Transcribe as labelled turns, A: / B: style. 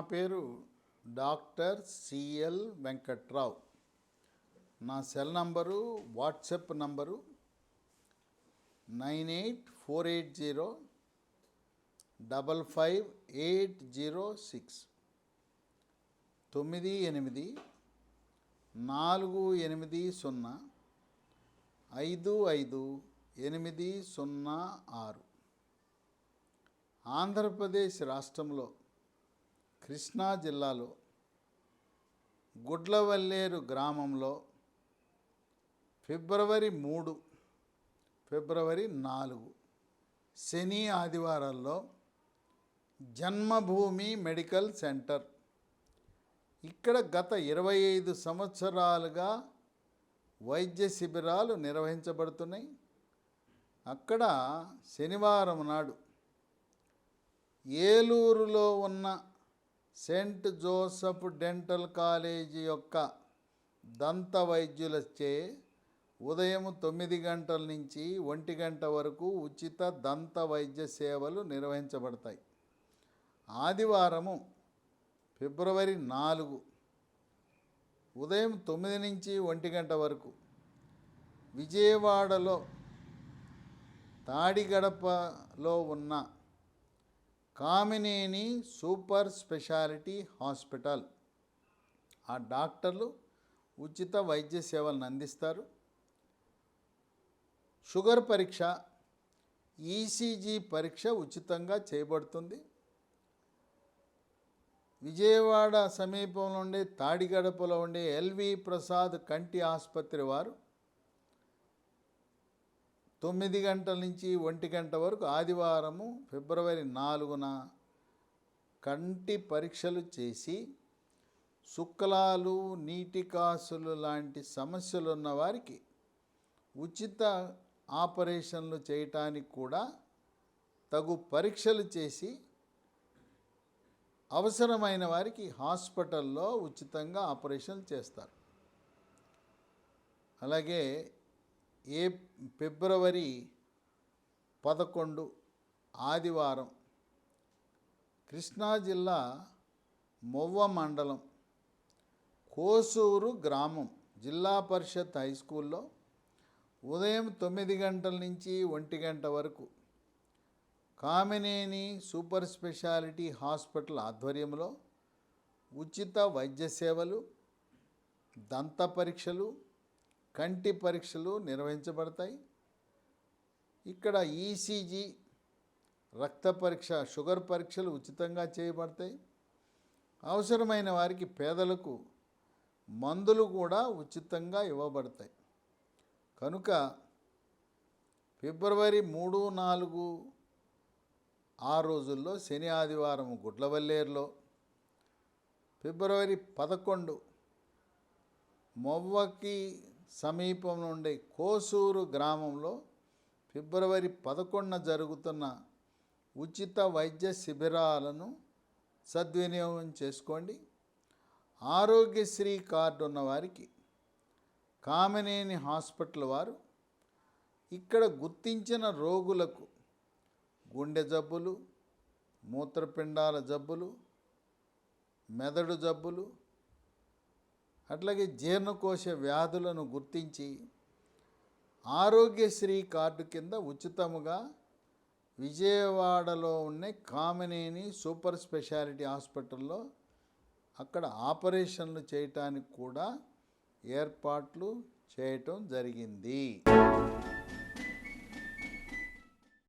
A: పేరు doctor CL Venkatrao. నా cell number WhatsApp number nine eight four eight zero double five eight zero six. తొమ్మిది ఎనిమిది నాలుగు ఎనిమిది సున్నా ఐదు ఐదు ఎనిమిది సున్నా ఆరు. ఆంధ్రప్రదేశ్ రాష్ట్రంలో కృష్ణా జిల్లాలో గుడ్లవల్లేరు గ్రామంలో ఫిబ్రవరి మూడు ఫిబ్రవరి నాలుగు శని ఆదివారాల్లో జన్మభూమి మెడికల్ సెంటర్. ఇక్కడ గత ఇరవై ఐదు సంవత్సరాలుగా వైద్య శిబిరాలు నిర్వహించబడుతున్నాయి. అక్కడ శనివారం నాడు ఏలూరులో ఉన్న సెయింట్ జోసఫ్ డెంటల్ కాలేజీ యొక్క దంత వైద్యులచే ఉదయం తొమ్మిది గంటల నుంచి ఒంటి గంట వరకు ఉచిత దంత వైద్య సేవలు నిర్వహించబడతాయి. ఆదివారము ఫిబ్రవరి నాలుగు ఉదయం తొమ్మిది నుంచి ఒంటి గంట వరకు విజయవాడలో తాడిగడపలో ఉన్న కామినేని సూపర్ స్పెషాలిటీ హాస్పిటల్. ఆ డాక్టర్లు ఉచిత వైద్య సేవలను అందిస్తారు. షుగర్ పరీక్ష ఈసీజీ పరీక్ష ఉచితంగా చేయబడుతుంది. విజయవాడ సమీపంలో ఉండే తాడిగడపలో ఉండే ఎల్వి ప్రసాద్ కంటి ఆసుపత్రి వారు తొమ్మిది గంటల నుంచి ఒంటి గంట వరకు ఆదివారము ఫిబ్రవరి నాలుగున కంటి పరీక్షలు చేసి శుక్లాలు నీటి కాసులు లాంటి సమస్యలు ఉన్న వారికి ఉచిత ఆపరేషన్లు చేయటానికి కూడా తగు పరీక్షలు చేసి అవసరమైన వారికి హాస్పిటల్లో ఉచితంగా ఆపరేషన్ చేస్తారు. అలాగే ఏ ఫిబ్రవరి పదకొండు ఆదివారం కృష్ణా జిల్లా మొవ్వ మండలం కోసూరు గ్రామం జిల్లా పరిషత్ హై స్కూల్లో ఉదయం తొమ్మిది గంటల నుంచి ఒంటి గంట వరకు కామినేని సూపర్ స్పెషాలిటీ హాస్పిటల్ ఆధ్వర్యంలో ఉచిత వైద్య సేవలు దంత పరీక్షలు కంటి పరీక్షలు నిర్వహించబడతాయి. ఇక్కడ ఈసీజీ రక్త పరీక్ష షుగర్ పరీక్షలు ఉచితంగా చేయబడతాయి. అవసరమైన వారికి పేదలకు మందులు కూడా ఉచితంగా ఇవ్వబడతాయి. కనుక ఫిబ్రవరి మూడు నాలుగు ఆ రోజుల్లో శని ఆదివారం గుడ్లవల్లేరులో ఫిబ్రవరి పదకొండు మొవ్వకి సమీపంలో ఉండే కోసూరు గ్రామంలో ఫిబ్రవరి పదకొండున జరుగుతున్న ఉచిత వైద్య శిబిరాలను సద్వినియోగం చేసుకోండి. ఆరోగ్యశ్రీ కార్డు ఉన్నవారికి కామినేని హాస్పిటల్ వారు ఇక్కడ గుర్తించిన రోగులకు గుండె జబ్బులు మూత్రపిండాల జబ్బులు మెదడు జబ్బులు అట్లాగే జీర్ణకోశ వ్యాధులను గుర్తించి ఆరోగ్యశ్రీ కార్డు కింద ఉచితముగా విజయవాడలో ఉన్న కామినేని సూపర్ స్పెషాలిటీ హాస్పిటల్లో అక్కడ ఆపరేషన్లు చేయటానికి కూడా ఏర్పాట్లు చేయటం జరిగింది.